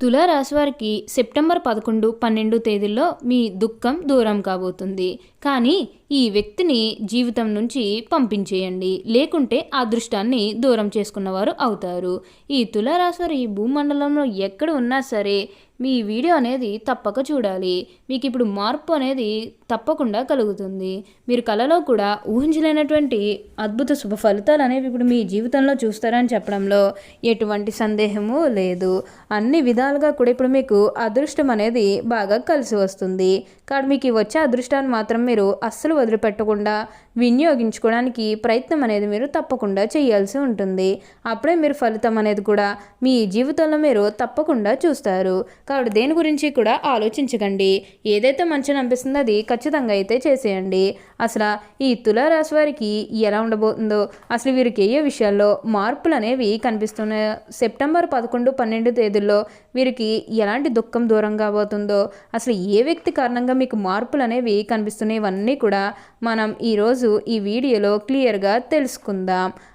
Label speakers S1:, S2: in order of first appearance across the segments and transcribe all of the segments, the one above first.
S1: తులారాశి వారికి సెప్టెంబర్ పదకొండు పన్నెండు తేదీల్లో మీ దుఃఖం దూరం కాబోతుంది. కానీ ఈ వ్యక్తిని జీవితం నుంచి పంపించేయండి. లేకుంటే అదృష్టాన్ని దూరం చేసుకున్నవారు అవుతారు. ఈ తులారాశివారి భూమండలంలో ఎక్కడ ఉన్నా సరే మీ వీడియో అనేది తప్పక చూడాలి. మీకు ఇప్పుడు మార్పు అనేది తప్పకుండా కలుగుతుంది. మీరు కళలో కూడా ఊహించలేనటువంటి అద్భుత శుభ ఫలితాలు అనేవి ఇప్పుడు మీ జీవితంలో చూస్తారని చెప్పడంలో ఎటువంటి సందేహము లేదు. అన్ని విధాలుగా కూడా ఇప్పుడు మీకు అదృష్టం అనేది బాగా కలిసి వస్తుంది. కాబట్టి మీకు వచ్చే అదృష్టాన్ని మాత్రం మీరు అస్సలు వదిలిపెట్టకుండా వినియోగించుకోవడానికి ప్రయత్నం అనేది మీరు తప్పకుండా చేయాల్సి ఉంటుంది. అప్పుడే మీరు ఫలితం అనేది కూడా మీ జీవితంలో మీరు తప్పకుండా చూస్తారు. కాబట్టి దేని గురించి కూడా ఆలోచించకండి. ఏదైతే మంచిని అనిపిస్తుందో అది ఖచ్చితంగా అయితే చేసేయండి. అసలు ఈ తులారాశి వారికి ఎలా ఉండబోతుందో అసలు వీరికి ఏ విషయాల్లో మార్పులు అనేవి కనిపిస్తున్నాయి సెప్టెంబర్ పదకొండు పన్నెండు తేదీల్లో వీరికి ఎలాంటి దుఃఖం దూరం కాబోతుందో అసలు ఏ వ్యక్తి కారణంగా మీకు మార్పులు అనేవి కనిపిస్తున్నాయి ఇవన్నీ కూడా మనం ఈరోజు ఈ వీడియోలో క్లియర్గా తెలుసుకుందాం.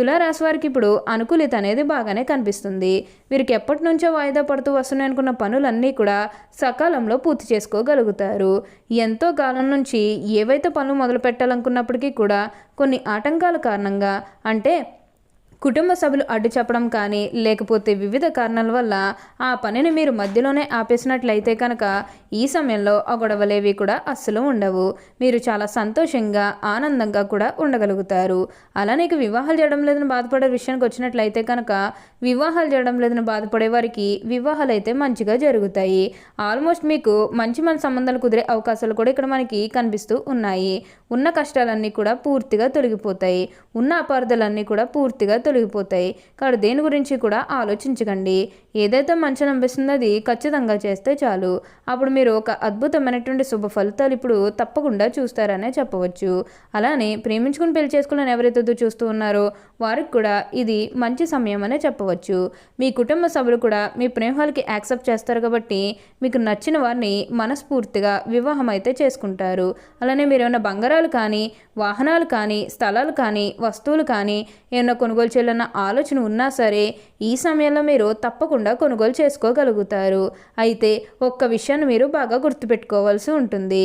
S1: తులారాశి వారికి ఇప్పుడు అనుకూలిత అనేది బాగానే కనిపిస్తుంది. వీరికి ఎప్పటి నుంచో వాయిదా పడుతూ వస్తున్నాయి అనుకున్న పనులన్నీ కూడా సకాలంలో పూర్తి చేసుకోగలుగుతారు. ఎంతో కాలం నుంచి ఏవైతే పనులు మొదలు పెట్టాలనుకున్నప్పటికీ కూడా కొన్ని ఆటంకాల కారణంగా అంటే కుటుంబ సభ్యులు అడ్డు చెప్పడం కానీ లేకపోతే వివిధ కారణాల వల్ల ఆ పనిని మీరు మధ్యలోనే ఆపేసినట్లయితే కనుక ఈ సమయంలో ఆ గొడవలేవి కూడా అస్సలు ఉండవు. మీరు చాలా సంతోషంగా ఆనందంగా కూడా ఉండగలుగుతారు. అలానే నీకు వివాహాలు చేయడం లేదని బాధపడే విషయానికి వచ్చినట్లయితే కనుక వివాహాలు చేయడం లేదని బాధపడే వారికి వివాహాలు అయితే మంచిగా జరుగుతాయి. ఆల్మోస్ట్ మీకు మంచి మంచి సంబంధాలు కుదిరే అవకాశాలు కూడా ఇక్కడ మనకి కనిపిస్తూ ఉన్నాయి. ఉన్న కష్టాలన్నీ కూడా పూర్తిగా తొలగిపోతాయి. ఉన్న అపార్థాలన్నీ కూడా పూర్తిగా తొలగిపోతాయి. కాబట్టి దేని గురించి కూడా ఆలోచించకండి. ఏదైతే మంచి అనిపిస్తుందో అది ఖచ్చితంగా చేస్తే చాలు. అప్పుడు మీరు ఒక అద్భుతమైనటువంటి శుభ ఫలితాలు ఇప్పుడు తప్పకుండా చూస్తారనే చెప్పవచ్చు. అలానే ప్రేమించుకుని పెళ్ళి చేసుకున్న ఎవరైతే చూస్తూ ఉన్నారో వారికి కూడా ఇది మంచి సమయం అనే చెప్పవచ్చు. మీ కుటుంబ సభ్యులు కూడా మీ ప్రేమాలకి యాక్సెప్ట్ చేస్తారు కాబట్టి మీకు నచ్చిన వారిని మనస్ఫూర్తిగా వివాహం అయితే చేసుకుంటారు. అలానే మీరు ఏమైనా బంగారాలు కానీ వాహనాలు కానీ స్థలాలు కానీ వస్తువులు కానీ ఏమైనా కొనుగోలు చేయాలన్న ఆలోచన ఉన్నా సరే ఈ సమయంలో మీరు తప్పకుండా కొనుగోలు చేసుకోగలుగుతారు. అయితే ఒక్క విషయాన్ని మీరు బాగా గుర్తుపెట్టుకోవాల్సి ఉంటుంది.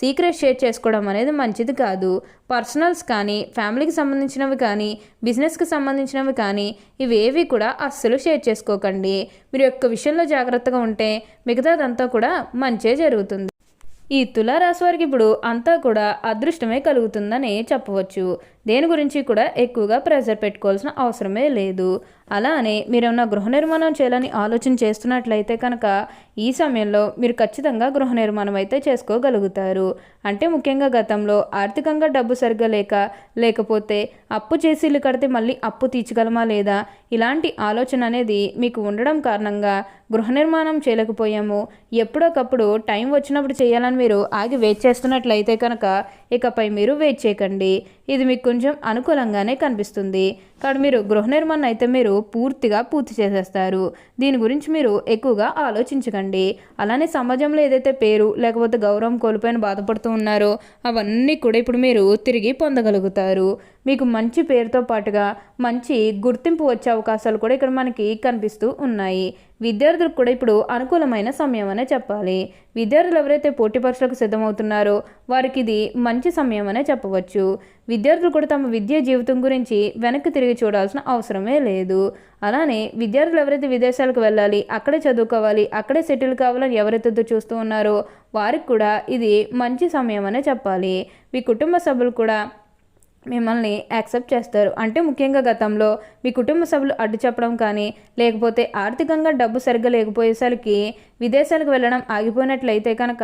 S1: సీక్రెట్ షేర్ చేసుకోవడం అనేది మంచిది కాదు. పర్సనల్స్ కానీ ఫ్యామిలీకి సంబంధించినవి కానీ బిజినెస్కి సంబంధించినవి కానీ ఇవేవి కూడా అస్సలు షేర్ చేసుకోకండి. మీరు యొక్క విషయంలో జాగ్రత్తగా ఉంటే మిగతాదంతా కూడా మంచే జరుగుతుంది. ఈ తులారాశి వారికి ఇప్పుడు అంతా కూడా అదృష్టమే కలుగుతుందని చెప్పవచ్చు. దేని గురించి కూడా ఎక్కువగా ప్రెజర్ పెట్టుకోవాల్సిన అవసరమే లేదు. అలానే మీరేమన్నా గృహ నిర్మాణం చేయాలని ఆలోచన చేస్తున్నట్లయితే కనుక ఈ సమయంలో మీరు ఖచ్చితంగా గృహ నిర్మాణం అయితే చేసుకోగలుగుతారు. అంటే ముఖ్యంగా గతంలో ఆర్థికంగా డబ్బు సరిగ్గా లేక లేకపోతే అప్పు చేసి ఇల్లు కడితే మళ్ళీ అప్పు తీర్చగలమా లేదా? ఇలాంటి ఆలోచన అనేది మీకు ఉండడం కారణంగా గృహ నిర్మాణం చేయలేకపోయాము. ఎప్పుడోకప్పుడు టైం వచ్చినప్పుడు చేయాలని మీరు ఆగి వెయిట్ చేస్తున్నట్లయితే కనుక ఇకపై మీరు వెయిట్ చేయకండి. ఇది మీకు కొంచెం అనుకూలంగానే కనిపిస్తుంది. కాబట్టి మీరు గృహ నిర్మాణం అయితే మీరు పూర్తిగా పూర్తి చేసేస్తారు. దీని గురించి మీరు ఎక్కువగా ఆలోచించకండి. అలానే సమాజంలో ఏదైతే పేరు లేకపోతే గౌరవం కోల్పోయిన బాధపడుతూ ఉన్నారో అవన్నీ కూడా ఇప్పుడు మీరు తిరిగి పొందగలుగుతారు. మీకు మంచి పేరుతో పాటుగా మంచి గుర్తింపు వచ్చే అవకాశాలు కూడా ఇక్కడ మనకి కనిపిస్తూ ఉన్నాయి. విద్యార్థులకు కూడా ఇప్పుడు అనుకూలమైన సమయం అనే చెప్పాలి. విద్యార్థులు ఎవరైతే పోటీ పరీక్షలకు సిద్ధమవుతున్నారో వారికి ఇది మంచి సమయం అనే చెప్పవచ్చు. విద్యార్థులు కూడా తమ విద్యా జీవితం గురించి వెనక్కి తిరిగి చూడాల్సిన అవసరమే లేదు. అలానే విద్యార్థులు ఎవరైతే విదేశాలకు వెళ్ళాలి అక్కడే చదువుకోవాలి అక్కడే సెటిల్ కావాలని ఎవరైతే చూస్తూ ఉన్నారో వారికి కూడా ఇది మంచి సమయం అనే చెప్పాలి. మీ కుటుంబ సభ్యులు కూడా మిమ్మల్ని యాక్సెప్ట్ చేస్తారు. అంటే ముఖ్యంగా గతంలో మీ కుటుంబ సభ్యులు అడ్డు చెప్పడం కానీ లేకపోతే ఆర్థికంగా డబ్బు సరిగ్గా లేకపోయేసరికి విదేశాలకు వెళ్ళడం ఆగిపోయినట్లయితే కనుక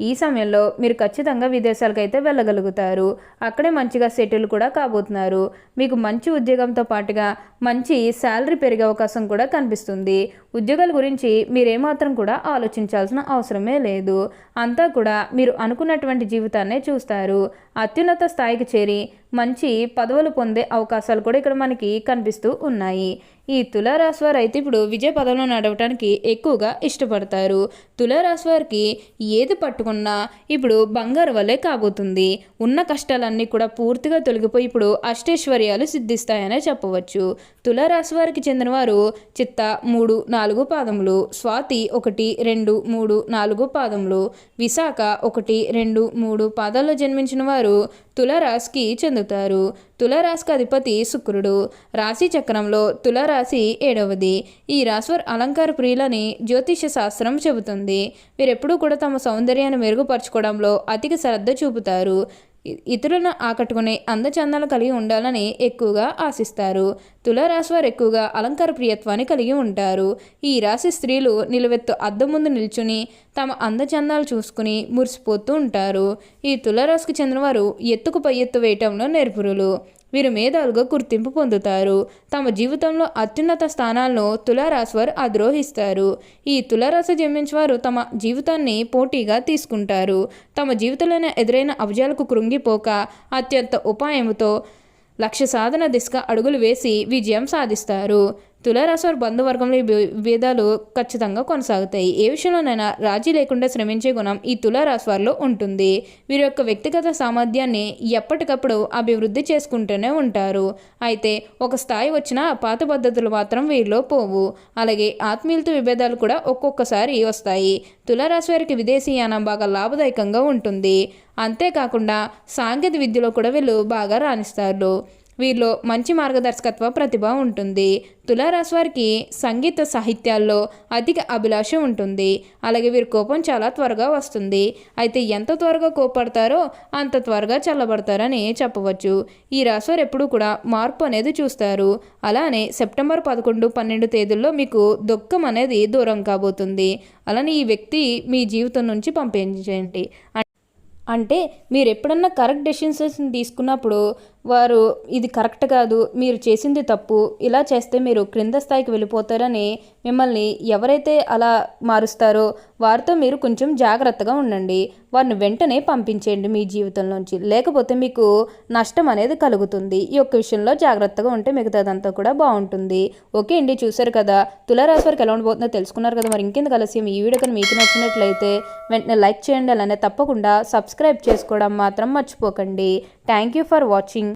S1: ఈ సమయంలో మీరు ఖచ్చితంగా విదేశాలకు అయితే వెళ్ళగలుగుతారు. అక్కడే మంచిగా సెటిల్ కూడా కాబోతున్నారు. మీకు మంచి ఉద్యోగంతో పాటుగా మంచి శాలరీ పెరిగే అవకాశం కూడా కనిపిస్తుంది. ఉద్యోగాల గురించి మీరేమాత్రం కూడా ఆలోచించాల్సిన అవసరమే లేదు. అంతా కూడా మీరు అనుకున్నటువంటి జీవితాన్నే చూస్తారు. అత్యున్నత స్థాయికి చేరి మంచి పదవులు పొందే అవకాశాలు కూడా ఇక్కడ మనకి కనిపిస్తూ ఉన్నాయి. ఈ తులారాశి వారు అయితే ఇప్పుడు విజయ పదంలో నడవటానికి ఎక్కువగా ఇష్టపడతారు. తులారాశి వారికి ఏది పట్టుకున్నా ఇప్పుడు బంగారు వల్లే కాబోతుంది. ఉన్న కష్టాలన్నీ కూడా పూర్తిగా తొలగిపోయి ఇప్పుడు అష్టైశ్వర్యాలు సిద్ధిస్తాయనే చెప్పవచ్చు. తులారాశి వారికి చెందినవారు చిత్త మూడు నాలుగు పాదములు స్వాతి ఒకటి రెండు మూడు నాలుగు పాదములు విశాఖ ఒకటి రెండు మూడు పాదాల్లో జన్మించిన వారు తులారాశికి చెందుతారు. తులారాశికి అధిపతి శుక్రుడు. రాశి చక్రంలో తులారాశి ఏడవది. ఈ రాశ్వర్ అలంకార ప్రియులని జ్యోతిష శాస్త్రం చెబుతుంది. వీరెప్పుడూ కూడా తమ సౌందర్యాన్ని మెరుగుపరచుకోవడంలో అధిక శ్రద్ధ చూపుతారు. ఇతరులను ఆకట్టుకునే అందచందాలు కలిగి ఉండాలని ఎక్కువగా ఆశిస్తారు. తులారాశి వారు ఎక్కువగా అలంకార ప్రియత్వాన్ని కలిగి ఉంటారు. ఈ రాశి స్త్రీలు నిలువెత్తు అద్దం ముందు నిల్చుని తమ అందచందాలు చూసుకుని మురిసిపోతూ ఉంటారు. ఈ తులారాశికి చెందినవారు ఎత్తుకు పై ఎత్తు వేయటంలో నేర్పురులు. వీరు మేధావులుగా గుర్తింపు పొందుతారు. తమ జీవితంలో అత్యున్నత స్థానాలను తులారాశి వారు అధిరోహిస్తారు. ఈ తులారాశి జన్మించేవారు తమ జీవితాన్ని పోటీగా తీసుకుంటారు. తమ జీవితంలోనే ఎదురైన అభిజాలకు కృంగిపోక అత్యంత ఉపాయంతో లక్ష్య సాధన దిశగా అడుగులు వేసి విజయం సాధిస్తారు. తులారాశివారి బంధువర్గంలో భేదాలు ఖచ్చితంగా కొనసాగుతాయి. ఏ విషయంలోనైనా రాజీ లేకుండా శ్రమించే గుణం ఈ తులారాశి వారిలో ఉంటుంది. వీరి యొక్క వ్యక్తిగత సామర్థ్యాన్ని ఎప్పటికప్పుడు అభివృద్ధి చేసుకుంటూనే ఉంటారు. అయితే ఒక స్థాయి వచ్చిన పాత పద్ధతులు మాత్రం వీరిలో పోవు. అలాగే ఆత్మీయులతో విభేదాలు కూడా ఒక్కొక్కసారి వస్తాయి. తులారాశి వారికి విదేశీయానం బాగా లాభదాయకంగా ఉంటుంది. అంతేకాకుండా సాంకేతిక విద్యలో కూడా వీళ్ళు బాగా రాణిస్తారు. వీరిలో మంచి మార్గదర్శకత్వ ప్రతిభ ఉంటుంది. తులారాశి వారికి సంగీత సాహిత్యాల్లో అధిక అభిలాష ఉంటుంది. అలాగే వీరి కోపం చాలా త్వరగా వస్తుంది. అయితే ఎంత త్వరగా కోపడతారో అంత త్వరగా చల్లబడతారని చెప్పవచ్చు. ఈ రాశివారు ఎప్పుడూ కూడా మార్పు అనేది చూస్తారు. అలానే సెప్టెంబర్ పదకొండు పన్నెండు తేదీల్లో మీకు దుఃఖం అనేది దూరం కాబోతుంది. అలానే ఈ వ్యక్తి మీ జీవితం నుంచి పంపించండి. అంటే మీరు ఎప్పుడన్నా కరెక్ట్ డెసిషన్స్ తీసుకున్నప్పుడు వారు ఇది కరెక్ట్ కాదు మీరు చేసింది తప్పు ఇలా చేస్తే మీరు క్రింద స్థాయికి వెళ్ళిపోతారని మిమ్మల్ని ఎవరైతే అలా మారుస్తారో వారితో మీరు కొంచెం జాగ్రత్తగా ఉండండి. వారిని వెంటనే పంపించేయండి మీ జీవితంలోంచి. లేకపోతే మీకు నష్టం అనేది కలుగుతుంది. ఈ యొక్క విషయంలో జాగ్రత్తగా ఉంటే మిగతాదంతా కూడా బాగుంటుంది. ఓకే అండి చూసారు కదా? తులారాశి వారికి ఎలా ఉండబోతుందో తెలుసుకున్నారు కదా? మరి ఇంకెందుకు ఆలస్యం? ఈ వీడియో కానీ మీకు నచ్చినట్లయితే వెంటనే లైక్ చేయండి అలానే తప్పకుండా సబ్స్క్రైబ్ చేసుకోవడం మాత్రం మర్చిపోకండి. Thank you for watching.